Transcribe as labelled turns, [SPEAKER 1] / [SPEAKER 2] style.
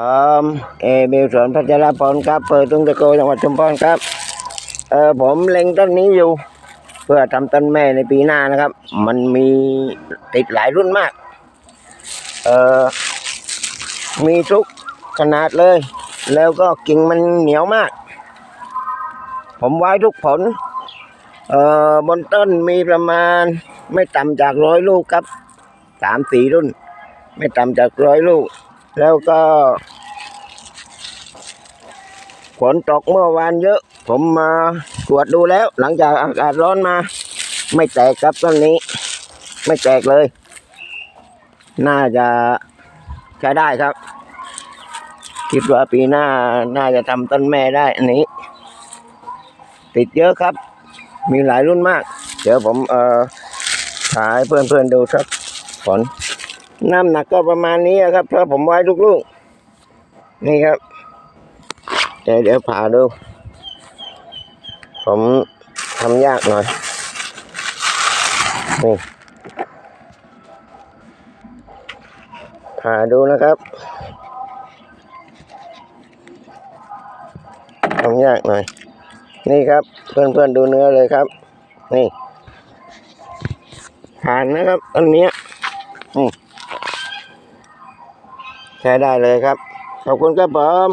[SPEAKER 1] ผมเอบิวสวนพัชรพลครับเปิดตุงตะโกจังหวัดชุมพรครับ เออผมเล็งต้นนี้อยู่ เพื่อทำต้นแม่ในปีหน้านะครับ มันมีติดหลายรุ่นมาก เออมีทุกขนาดเลย แล้วก็กิ่งมันเหนียวมาก ผมไว้ทุกผล เอ่อบนต้นมีประมาณ ไม่ต่ำจากร้อยลูกครับสามสี่รุ่น ไม่ต่ำจากร้อยลูก แล้วก็ฝนตกเมื่อวานเยอะ ผมมาตรวจดูแล้ว หลังจากอากาศร้อนมา ไม่แตกครับต้นนี้ ไม่แตกเลย น่าจะใช้ได้ครับ คิดว่าปีหน้าน่าจะทำต้นแม่ได้อันนี้ ติดเยอะครับ มีหลายรุ่นมาก เดี๋ยวผมเอ่อถ่ายเพื่อนๆดูครับผล น้ำหนักก็ประมาณนี้ครับเพราะผมไว้ทุกลูกนี่ครับเดี๋ยวเดี๋ยวผ่าดู ผมทำยากหน่อย นี่ผ่าดูนะครับทำยากหน่อย นี่ครับ เพื่อนๆดูเนื้อเลยครับ นี่ผ่านนะครับ อันเนี้ยนี่ ใช้ได้เลยครับ ขอบคุณครับผม